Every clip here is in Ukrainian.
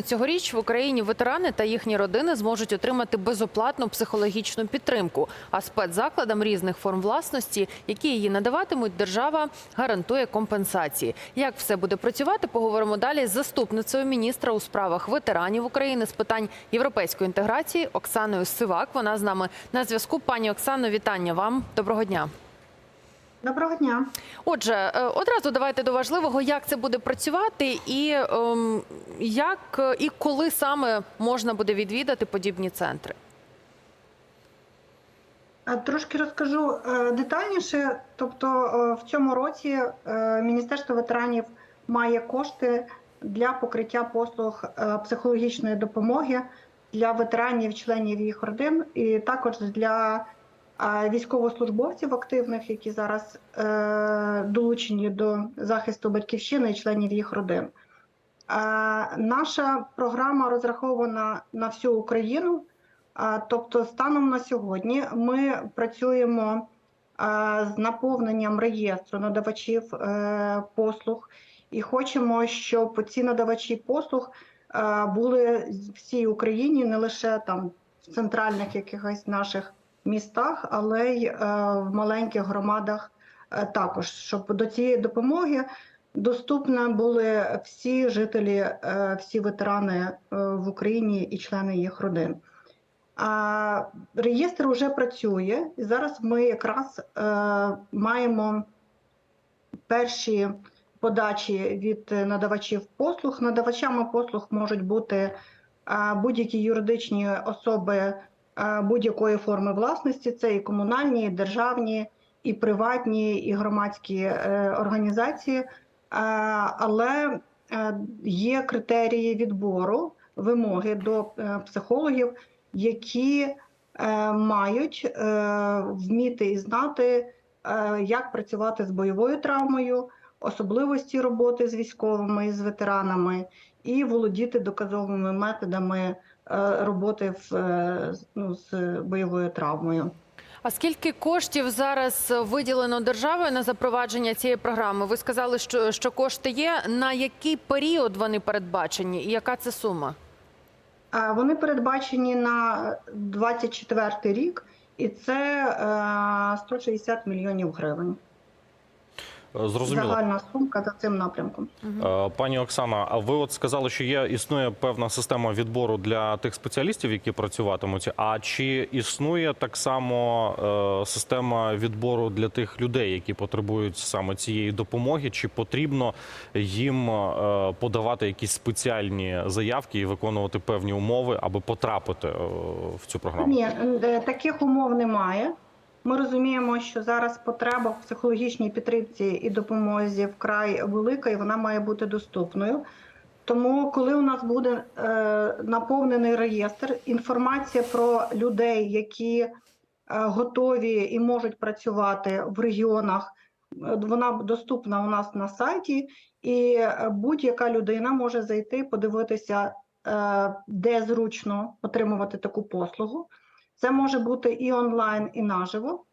Цьогоріч в Україні ветерани та їхні родини зможуть отримати безоплатну психологічну підтримку. А спецзакладам різних форм власності, які її надаватимуть, держава гарантує компенсації. Як все буде працювати, поговоримо далі з заступницею міністра у справах ветеранів України з питань європейської інтеграції Оксаною Сивак. Вона з нами на зв'язку. Пані Оксано, вітання вам. Доброго дня. Доброго дня. Отже, е, одразу давайте до важливого, як це буде працювати, і ем, як е, і коли саме можна буде відвідати подібні центри. Е, Трошки розкажу детальніше. Тобто, в цьому році Міністерство ветеранів має кошти для покриття послуг психологічної допомоги для ветеранів, членів їх родин, і також для військовослужбовців активних, які зараз е, долучені до захисту батьківщини і членів їх родин. Наша програма розрахована на всю Україну. Тобто, станом на сьогодні ми працюємо з наповненням реєстру надавачів е, послуг і хочемо, щоб ці надавачі послуг е, були в всій Україні, не лише там в центральних якихось наших містах, але й е, в маленьких громадах е, також, щоб до цієї допомоги доступні були всі жителі, е, всі ветерани в Україні і члени їх родин. А реєстр вже працює, зараз ми якраз маємо перші подачі від надавачів послуг. Надавачами послуг можуть бути будь-які юридичні особи будь-якої форми власності. Це і комунальні, і державні, і приватні, і громадські е, організації. Е, але е, є критерії відбору, вимоги до е, психологів які е, мають е, вміти і знати, е, як працювати з бойовою травмою, особливості роботи з військовими з ветеранами, і володіти доказовими методами е, роботи в, е, з- ну, з бойовою травмою. А скільки коштів зараз виділено державою на запровадження цієї програми? Ви сказали, що, що кошти є. На який період вони передбачені, і яка це сума? Вони передбачені на 24 рік, і це е, 160 мільйонів гривень. Е, Зрозуміло. Загальна сумка за цим напрямком. Е, Пані Оксана, а ви от сказали, що є існує певна система відбору для тих спеціалістів, які працюватимуть. А чи існує так само е, система відбору для тих людей, які потребують саме цієї допомоги? Чи потрібно їм подавати якісь спеціальні заявки і виконувати певні умови, аби потрапити в цю програму? Ні, таких умов немає. Ми розуміємо, що зараз потреба в психологічній підтримці і допомозі вкрай велика, і вона має бути доступною. Тому, коли у нас буде е, наповнений реєстр, інформація про людей, які е, готові і можуть працювати в регіонах, е, вона доступна у нас на сайті, і е, будь-яка людина може зайти, подивитися, е, де зручно отримувати таку послугу. Це може бути і онлайн, і наживо,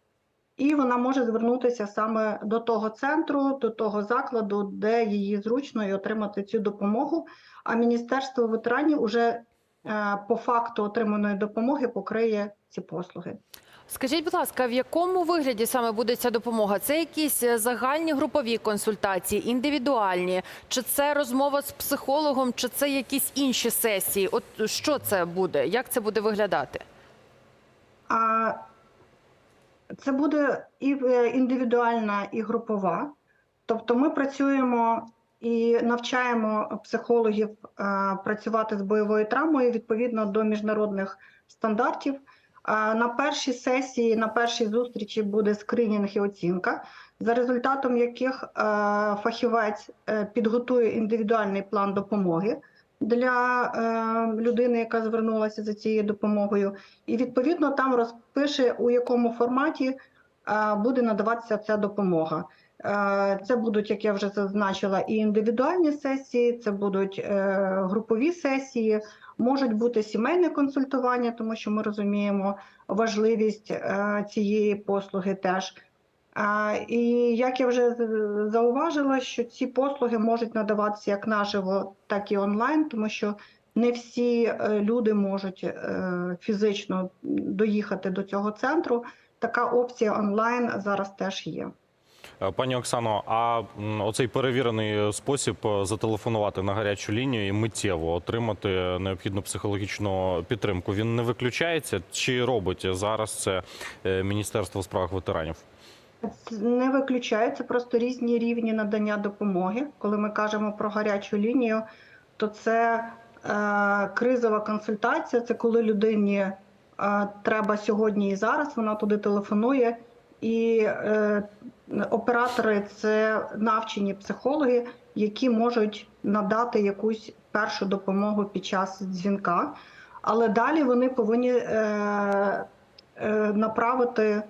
і вона може звернутися саме до того центру, до того закладу, де її зручно і отримати цю допомогу. А Міністерство ветеранів уже е, по факту отриманої допомоги покриє ці послуги. Скажіть, будь ласка, в якому вигляді саме буде ця допомога? Це якісь е, загальні групові консультації, індивідуальні, чи це розмова з психологом, чи це якісь інші сесії? От що це буде? Як це буде виглядати? А це буде і е, індивідуальна, і групова. Тобто ми працюємо і навчаємо психологів е, працювати з бойовою травмою відповідно до міжнародних стандартів. На першій сесії, на першій зустрічі буде скринінг і оцінка, за результатом яких е, фахівець підготує індивідуальний план допомоги для е, людини, яка звернулася за цією допомогою, і відповідно там розпише, у якому форматі е, буде надаватися ця допомога. Е, Це будуть, як я вже зазначила, і індивідуальні сесії, це будуть групові сесії, можуть бути сімейне консультування, тому що ми розуміємо важливість цієї послуги теж. І як я вже зауважила, що ці послуги можуть надаватися як наживо, так і онлайн, тому що не всі е, люди можуть е, фізично доїхати до цього центру. Така опція онлайн зараз теж є. Е, Пані Оксано, а оцей перевірений спосіб зателефонувати на гарячу лінію і миттєво отримати необхідну психологічну підтримку, він не виключається чи робить зараз це Міністерство у справах ветеранів? Не виключається просто різні рівні надання допомоги. Коли ми кажемо про гарячу лінію, то це е, кризова консультація. Це коли людині е, треба сьогодні і зараз. Вона туди телефонує, і е, оператори це навчені психологи, які можуть надати якусь першу допомогу під час дзвінка. Але далі вони повинні е, е, направити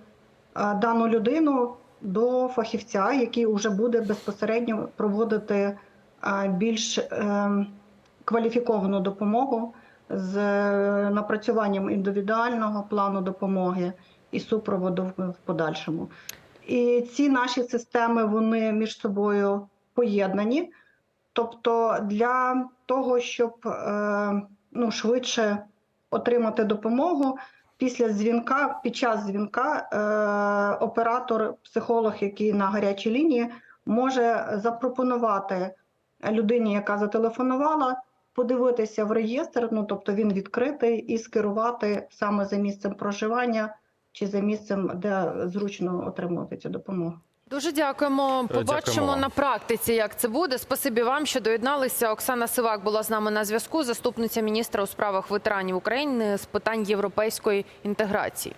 дану людину до фахівця, який вже буде безпосередньо проводити е, більш е, кваліфіковану допомогу з е, напрацюванням індивідуального плану допомоги і супроводу в подальшому. І ці наші системи вони між собою поєднані. Тобто, для того, щоб е, ну, швидше отримати допомогу, після дзвінка, під час дзвінка, е, оператор, психолог, який на гарячій лінії, може запропонувати людині, яка зателефонувала, подивитися в реєстр, ну тобто він відкритий, і скерувати саме за місцем проживання чи за місцем, де зручно отримувати цю допомогу. Дуже дякуємо. Побачимо дякуємо на практиці, як це буде. Спасибі вам, що доєдналися. Оксана Сивак була з нами на зв'язку, заступниця міністра у справах ветеранів України з питань європейської інтеграції.